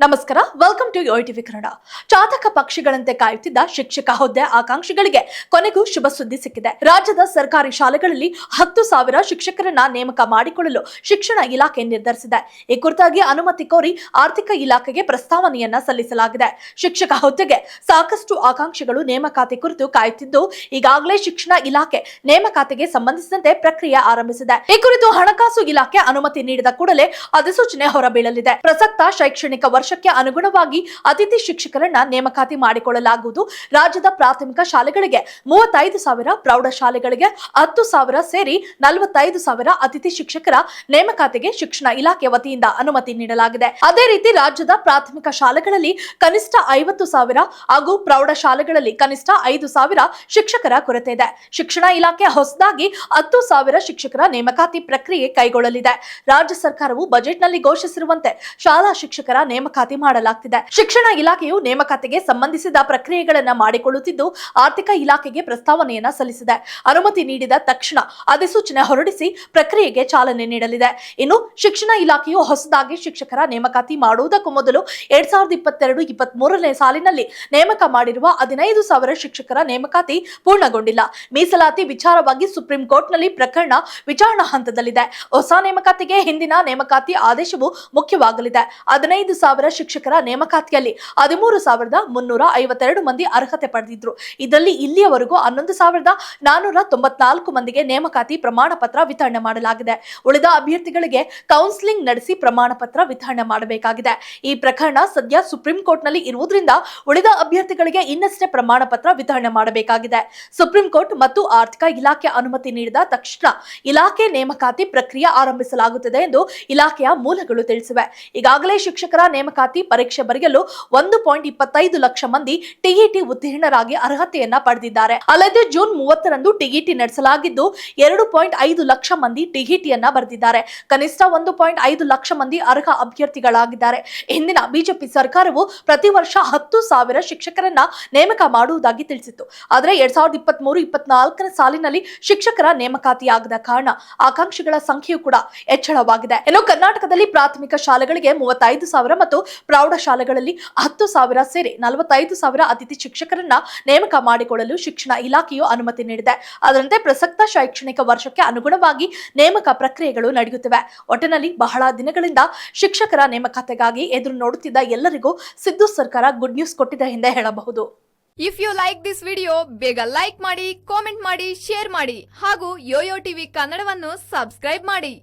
ನಮಸ್ಕಾರ welcome to TV Kannada. ಚಾತಕ ಪಕ್ಷಿಗಳಂತೆ ಕಾಯುತ್ತಿದ್ದ ಶಿಕ್ಷಕ ಹುದ್ದೆ ಆಕಾಂಕ್ಷಿಗಳಿಗೆ ಕೊನೆಗೂ ಶುಭ ಸುದ್ದಿ ಸಿಕ್ಕಿದೆ. ರಾಜ್ಯದ ಸರ್ಕಾರಿ ಶಾಲೆಗಳಲ್ಲಿ ಹತ್ತು ಸಾವಿರ ಶಿಕ್ಷಕರನ್ನ ನೇಮಕ ಮಾಡಿಕೊಳ್ಳಲು ಶಿಕ್ಷಣ ಇಲಾಖೆ ನಿರ್ಧರಿಸಿದೆ. ಈ ಕುರಿತಾಗಿ ಅನುಮತಿ ಕೋರಿ ಆರ್ಥಿಕ ಇಲಾಖೆಗೆ ಪ್ರಸ್ತಾವನೆಯನ್ನ ಸಲ್ಲಿಸಲಾಗಿದೆ. ಶಿಕ್ಷಕ ಹುದ್ದೆಗೆ ಸಾಕಷ್ಟು ಆಕಾಂಕ್ಷಿಗಳು ನೇಮಕಾತಿ ಕುರಿತು ಕಾಯುತ್ತಿದ್ದು, ಈಗಾಗಲೇ ಶಿಕ್ಷಣ ಇಲಾಖೆ ನೇಮಕಾತಿಗೆ ಸಂಬಂಧಿಸಿದಂತೆ ಪ್ರಕ್ರಿಯೆ ಆರಂಭಿಸಿದೆ. ಈ ಕುರಿತು ಹಣಕಾಸು ಇಲಾಖೆ ಅನುಮತಿ ನೀಡಿದ ಕೂಡಲೇ ಅಧಿಸೂಚನೆ ಹೊರಬೀಳಲಿದೆ. ಪ್ರಸಕ್ತ ಶೈಕ್ಷಣಿಕ ವರ್ಷಕ್ಕೆ ಅನುಗುಣವಾಗಿ ಅತಿಥಿ ಶಿಕ್ಷಕರನ್ನ ನೇಮಕಾತಿ ಮಾಡಿಕೊಳ್ಳಲಾಗುವುದು. ರಾಜ್ಯದ ಪ್ರಾಥಮಿಕ ಶಾಲೆಗಳಿಗೆ ಮೂವತ್ತೈದು ಸಾವಿರ ಪ್ರೌಢಶಾಲೆಗಳಿಗೆ ಹತ್ತು ಸಾವಿರ ಸೇರಿ ನಲವತ್ತೈದು ಸಾವಿರ ಅತಿಥಿ ಶಿಕ್ಷಕರ ನೇಮಕಾತಿಗೆ ಶಿಕ್ಷಣ ಇಲಾಖೆ ವತಿಯಿಂದ ಅನುಮತಿ ನೀಡಲಾಗಿದೆ. ಅದೇ ರೀತಿ ರಾಜ್ಯದ ಪ್ರಾಥಮಿಕ ಶಾಲೆಗಳಲ್ಲಿ ಕನಿಷ್ಠ ಐವತ್ತು ಸಾವಿರ ಹಾಗೂ ಪ್ರೌಢಶಾಲೆಗಳಲ್ಲಿ ಕನಿಷ್ಠ ಐದು ಸಾವಿರ ಶಿಕ್ಷಕರ ಕೊರತೆ ಇದೆ. ಶಿಕ್ಷಣ ಇಲಾಖೆ ಹೊಸದಾಗಿ ಹತ್ತು ಸಾವಿರ ಶಿಕ್ಷಕರ ನೇಮಕಾತಿ ಪ್ರಕ್ರಿಯೆ ಕೈಗೊಳ್ಳಲಿದೆ. ರಾಜ್ಯ ಸರ್ಕಾರವು ಬಜೆಟ್ನಲ್ಲಿ ಘೋಷಿಸಿರುವಂತೆ ಶಾಲಾ ಶಿಕ್ಷಕರ ನೇಮಕಾತಿ ಮಾಡಲಾಗ್ತಿದೆ. ಶಿಕ್ಷಣ ಇಲಾಖೆಯು ನೇಮಕಾತಿಗೆ ಸಂಬಂಧಿಸಿದ ಪ್ರಕ್ರಿಯೆಗಳನ್ನ ಮಾಡಿಕೊಳ್ಳುತ್ತಿದ್ದು, ಆರ್ಥಿಕ ಇಲಾಖೆಗೆ ಪ್ರಸ್ತಾವನೆಯನ್ನ ಸಲ್ಲಿಸಿದೆ. ಅನುಮತಿ ನೀಡಿದ ತಕ್ಷಣ ಅಧಿಸೂಚನೆ ಹೊರಡಿಸಿ ಪ್ರಕ್ರಿಯೆಗೆ ಚಾಲನೆ ನೀಡಲಿದೆ. ಇನ್ನು ಶಿಕ್ಷಣ ಇಲಾಖೆಯು ಹೊಸದಾಗಿ ಶಿಕ್ಷಕರ ನೇಮಕಾತಿ ಮಾಡುವುದಕ್ಕೂ ಮೊದಲು ಎರಡ್ ಸಾವಿರದ ಇಪ್ಪತ್ತೆರಡು ಇಪ್ಪತ್ತ್ ಮೂರನೇ ಸಾಲಿನಲ್ಲಿ ನೇಮಕ ಮಾಡಿರುವ ಹದಿನೈದು ಸಾವಿರ ಶಿಕ್ಷಕರ ನೇಮಕಾತಿ ಪೂರ್ಣಗೊಂಡಿಲ್ಲ. ಮೀಸಲಾತಿ ವಿಚಾರವಾಗಿ ಸುಪ್ರೀಂ ಕೋರ್ಟ್ನಲ್ಲಿ ಪ್ರಕರಣ ವಿಚಾರಣಾ ಹಂತದಲ್ಲಿದೆ. ಹೊಸ ನೇಮಕಾತಿಗೆ ಹಿಂದಿನ ನೇಮಕಾತಿ ಆದೇಶವು ಮುಖ್ಯವಾಗಲಿದೆ. ಹದಿನೈದು ಸಾವಿರ ಶಿಕ್ಷಕರ ನೇಮಕಾತಿಯಲ್ಲಿ ಹದಿಮೂರು ಸಾವಿರದ ಮುನ್ನೂರ ಐವತ್ತೆರಡು ಮಂದಿ ಅರ್ಹತೆ ಪಡೆದಿದ್ರು. ಇದರಲ್ಲಿ ಇಲ್ಲಿಯವರೆಗೂ ಹನ್ನೊಂದು ಸಾವಿರದ ನಾನೂರ ತೊಂಬತ್ನಾಲ್ಕು ಮಂದಿಗೆ ನೇಮಕಾತಿ ಪ್ರಮಾಣ ಪತ್ರ ವಿತರಣೆ ಮಾಡಲಾಗಿದೆ. ಉಳಿದ ಅಭ್ಯರ್ಥಿಗಳಿಗೆ ಕೌನ್ಸಿಲಿಂಗ್ ನಡೆಸಿ ಪ್ರಮಾಣ ಪತ್ರ ವಿತರಣೆ ಮಾಡಬೇಕಾಗಿದೆ. ಈ ಪ್ರಕರಣ ಸದ್ಯ ಸುಪ್ರೀಂ ಕೋರ್ಟ್ನಲ್ಲಿ ಇರುವುದರಿಂದ ಉಳಿದ ಅಭ್ಯರ್ಥಿಗಳಿಗೆ ಇನ್ನಷ್ಟೇ ಪ್ರಮಾಣ ಪತ್ರ ವಿತರಣೆ ಮಾಡಬೇಕಾಗಿದೆ. ಸುಪ್ರೀಂ ಕೋರ್ಟ್ ಮತ್ತು ಆರ್ಥಿಕ ಇಲಾಖೆ ಅನುಮತಿ ನೀಡಿದ ತಕ್ಷಣ ಇಲಾಖೆ ನೇಮಕಾತಿ ಪ್ರಕ್ರಿಯೆ ಆರಂಭಿಸಲಾಗುತ್ತದೆ ಎಂದು ಇಲಾಖೆಯ ಮೂಲಗಳು ತಿಳಿಸಿವೆ. ಈಗಾಗಲೇ ಶಿಕ್ಷಕರ ನೇಮಕಾತಿ ಪರೀಕ್ಷೆ ಬರೆಯಲು ಒಂದು ಪಾಯಿಂಟ್ ಇಪ್ಪತ್ತೈದು ಲಕ್ಷ ಮಂದಿ ಟಿಇಟಿ ಉತ್ತೀರ್ಣರಾಗಿ ಅರ್ಹತೆಯನ್ನ ಪಡೆದಿದ್ದಾರೆ. ಅಲ್ಲದೆ ಜೂನ್ ಮೂವತ್ತರಂದು ಟಿಇಟಿ ನಡೆಸಲಾಗಿದ್ದು ಎರಡು ಪಾಯಿಂಟ್ ಐದು ಲಕ್ಷ ಮಂದಿ ಟಿಇಟಿಯನ್ನ ಬರೆದಿದ್ದಾರೆ. ಕನಿಷ್ಠ ಒಂದು ಪಾಯಿಂಟ್ ಐದು ಲಕ್ಷ ಮಂದಿ ಅರ್ಹ ಅಭ್ಯರ್ಥಿಗಳಾಗಿದ್ದಾರೆ. ಹಿಂದಿನ ಬಿಜೆಪಿ ಸರ್ಕಾರವು ಪ್ರತಿ ವರ್ಷ ಹತ್ತು ಸಾವಿರ ಶಿಕ್ಷಕರನ್ನ ನೇಮಕ ಮಾಡುವುದಾಗಿ ತಿಳಿಸಿತ್ತು. ಆದರೆ ಎರಡ್ ಸಾವಿರದ ಇಪ್ಪತ್ತ್ ಮೂರು ಇಪ್ಪತ್ನಾಲ್ಕನೇ ಸಾಲಿನಲ್ಲಿ ಶಿಕ್ಷಕರ ನೇಮಕಾತಿಯಾಗದ ಕಾರಣ ಆಕಾಂಕ್ಷಿಗಳ ಸಂಖ್ಯೆಯು ಕೂಡ ಹೆಚ್ಚಳವಾಗಿದೆ. ಇನ್ನು ಕರ್ನಾಟಕದಲ್ಲಿ ಪ್ರಾಥಮಿಕ ಶಾಲೆಗಳಿಗೆ ಮೂವತ್ತೈದು ಸಾವಿರ ಮತ್ತು ಪ್ರೌಢಶಾಲೆಗಳಲ್ಲಿ ಹತ್ತು ಸಾವಿರ ಸೇರಿ ನಲವತ್ತೈದು ಸಾವಿರ ಅತಿಥಿ ಶಿಕ್ಷಕರನ್ನ ನೇಮಕ ಮಾಡಿಕೊಳ್ಳಲು ಶಿಕ್ಷಣ ಇಲಾಖೆಯು ಅನುಮತಿ ನೀಡಿದೆ. ಅದರಂತೆ ಪ್ರಸಕ್ತ ಶೈಕ್ಷಣಿಕ ವರ್ಷಕ್ಕೆ ಅನುಗುಣವಾಗಿ ನೇಮಕ ಪ್ರಕ್ರಿಯೆಗಳು ನಡೆಯುತ್ತಿವೆ. ಒಟ್ಟಿನಲ್ಲಿ ಬಹಳ ದಿನಗಳಿಂದ ಶಿಕ್ಷಕರ ನೇಮಕಾತಿಗಾಗಿ ಎದುರು ನೋಡುತ್ತಿದ್ದ ಎಲ್ಲರಿಗೂ ಸಿದ್ದು ಸರ್ಕಾರ ಗುಡ್ ನ್ಯೂಸ್ ಕೊಟ್ಟಿದೆ ಎಂದೇ ಹೇಳಬಹುದು. If you like this video ಬೇಗ ಲೈಕ್ ಮಾಡಿ ಕಾಮೆಂಟ್ ಮಾಡಿ ಶೇರ್ ಮಾಡಿ ಹಾಗೂ ಯೋಯೋ ಟಿವಿ ಕನ್ನಡವನ್ನು ಸಬ್ಸ್ಕ್ರೈಬ್ ಮಾಡಿ.